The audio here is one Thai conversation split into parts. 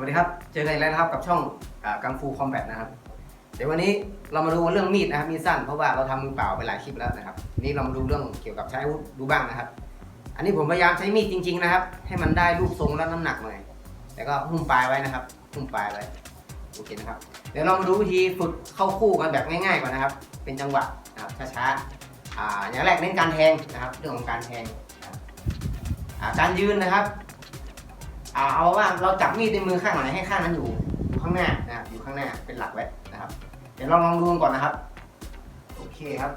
วัสดีครับ เจอกันอีกแล้วนะครับกับช่องกังฟูคอมแบทนะครับ เดี๋ยววันนี้เรามาดูเรื่องมีดนะครับ มีดสั้นเพราะว่าเราทำมือเปล่าไปหลายคลิปแล้วนะครับ นี้เรามาดูเรื่องเกี่ยวกับใช้อาวุธดูบ้างนะครับ อันนี้ผมพยายามใช้มีดจริง ๆนะครับ ให้มันได้รูปทรงและน้ำหนักหน่อยแต่ก็หุ้มปลายไว้นะครับ หุ้มปลายไว้ โอเคนะครับ เดี๋ยวเรามาดูวิธีฝึกเข้าคู่กันแบบง่ายๆก่อนนะครับ เป็นจังหวะนะครับช้าๆ อ่า อย่างแรกเน้นการแทงนะครับ เรื่องของการแทงการยืนนะครับ อ่าเอาว่าเราจับมีดในมือข้างไหนให้ข้างนั้นอยู่อยู่ข้างหน้านะครับอยู่ข้างหน้าเป็นหลักไว้นะครับ เดี๋ยวลองลองดูงก่อนนะครับ โอเคครับ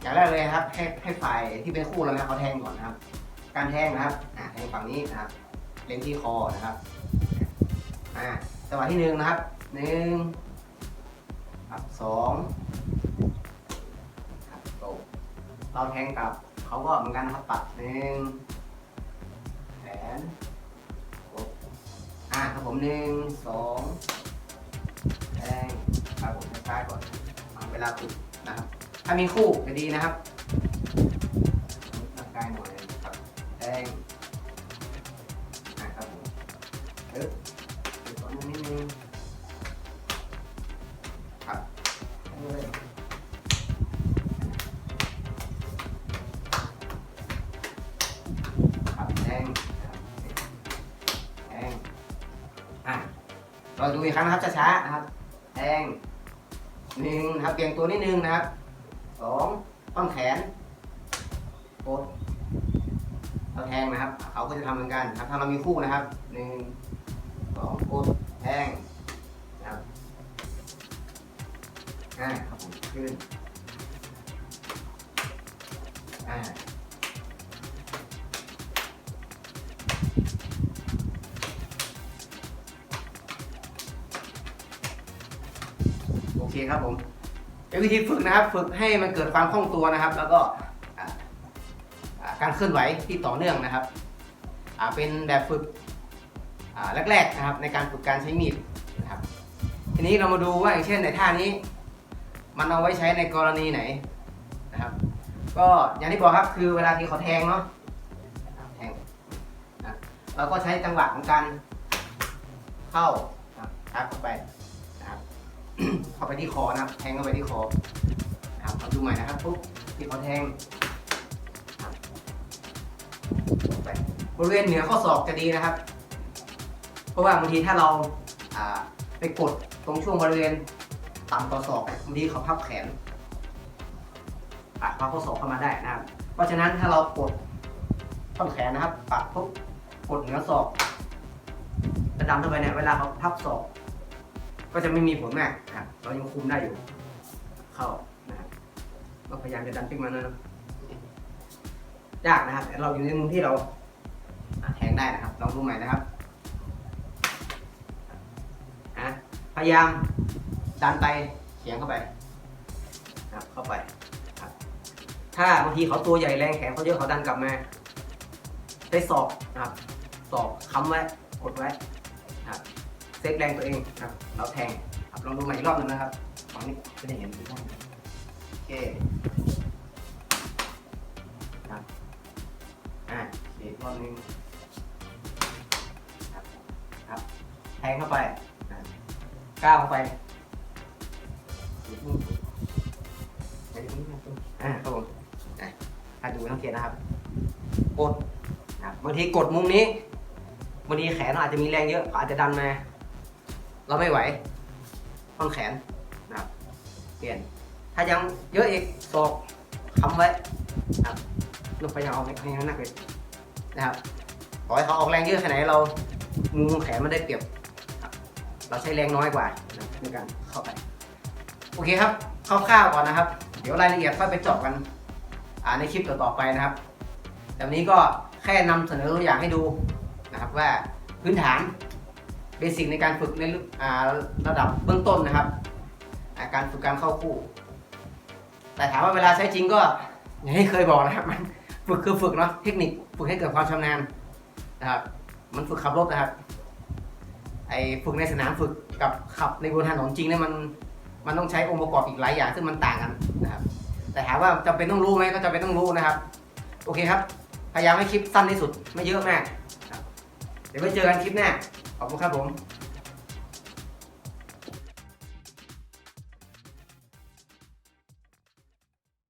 อย่างแรกเลยครับให้ให้ฝ่ายที่เป็นคู่เรานะเขาแทงก่อนนะครับ การแทงนะครับอ่าแทงฝั่งนี้นะครับ เล็งที่คอนะครับอ่าจังหวะที่หนึ่งนะครับหนึ่งครับสองครับโตเราแทงกลับเขาก็เหมือนกันนะครับปัดหนึ่งแขน ครับผมหนึ่งสองแทงครับผมช้าๆก่อนเวลาปิดนะครับ ถ้ามีคู่จะดีนะครับร่างกายหน่อยครับแทงนะครับผมเอ๊บเดี๋ยวก่อนนิดนึง เราดูอีกครั้งนะครับช้าๆนะครับแทงหนึ่งนะครับเบี่ยงตัวนิดนึงนะครับสองต้องแขนกดเราแทงนะครับ เขาก็จะทำเหมือนกันนะครับถ้าเรามีคู่นะครับหนึ่งสองกดแทงนะครับอ่าครับผมขึ้น โอเคครับผมเป็นวิธีฝึกนะครับ ฝึกให้มันเกิดความคล่องตัวนะครับ แล้วก็การเคลื่อนไหวที่ต่อเนื่องนะครับเป็นแบบฝึกแรกๆนะครับ ในการฝึกการใช้มีดนะครับ ทีนี้เรามาดูว่าอย่างเช่นในท่านี้ มันเอาไว้ใช้ในกรณีไหนนะครับ ก็อย่างที่บอกครับคือเวลาที่เขาแทงเนาะแทงนะเราก็ใช้จังหวะของการเข้าครับทักเข้าไปนะครับ เข้าไปที่คอนะครับ แทงเข้าไปที่คอครับเราดูใหม่นะครับปุ๊บที่เขาแทงบไปบริเวณเหนือข้อศอกจะดีนะครับ เพราะว่าบางทีถ้าเราไปกดตรงช่วงบริเวณต่ำต่อศอกบางทีเขาพับแขนปัดพับข้อศอกเข้ามาได้นะครับ เพราะฉะนั้นถ้าเรากดต้นแขนนะครับปัดปุ๊บกดเหนือศอกจะดันเข้าไปเนี่ยเวลาเขาพับศอก ก็จะไม่มีผลมากครับเรายังคุมได้อยู่ เข้านะครับเราพยายามจะดันปิ้งมันนะยากนะครับ แต่เราอยู่ในมุมที่เราอะแทงได้นะครับ ลองดูใหม่นะครับอะพยายามดันไปเฉียงเข้าไปครับเข้าไปครับถ้าบางทีเขาตัวใหญ่แรงแขนเขาเยอะเขาดันกลับมาได้ศอกนะครับศอกค้ำไว้กดไว้ครับ เซฟแรงตัวเองครับ เราแทงครับลองดูใหม่อีกรอบหนึงนะครับฝั่งนี้จะได้เห็นอีกรอบหนึ่งโอเคครับอ่าอีกรอบนึงครับครับ แทงเข้าไปก้าวเข้าไปไปตรงนี้ตรงนี้อ่าครับผมอะถ้าดูสังเกตนะครับกดครับบางทีกดมุมนี้บางทีแขนอาจจะมีแรงเยอะอาจจะดันมา เราไม่ไหวท่อนแขนนะครับเปลี่ยน ถ้ายังเยอะอีกศอกค้ำไว้นะครับลูกพยายามเอาให้ห้นักเลยนะครับขอให้เขาออกแรงเยอะแค่ไหนเรามุมแขนมันได้เปรียบเราใช้แรงน้อยกว่านะในการเข้าไป โอเคครับคร่าวๆก่อนนะครับ เดี๋ยวรายละเอียดค่อยไปเจาะกันอ่าในคลิปต่อๆไปนะครับแต่วันนี้ก็แค่นำเสนอตัวอย่างให้ดูนะครับว่าพื้นฐาน เบสิกในการฝึกในระดับเบื้องต้นนะครับาการฝึกการเข้าคู่ แต่ถามว่าเวลาใช้จริงก็อย่างที่เคยบอกนะครับ มันฝึกคือฝึกเนาะเทคนิคฝึกให้เกิดความชำนาญนะครับ มันฝึกขับรถนะครับ ไอฝึกในสนามฝึกกับขับในบนถนนจริงเนี่ยมันมันต้องใช้องค์ประกอบอีกหลายอย่างซึ่งมันต่างกันนะครับ แต่ถามว่าจำเป็นต้องรู้ไหมก็จำเป็นต้องรู้นะครับ โอเคครับ พยายามให้คลิปสั้นที่สุดไม่เยอะมากเดี๋ยวไว้เจอกันคลิปหน้า ขอบคุณครับผม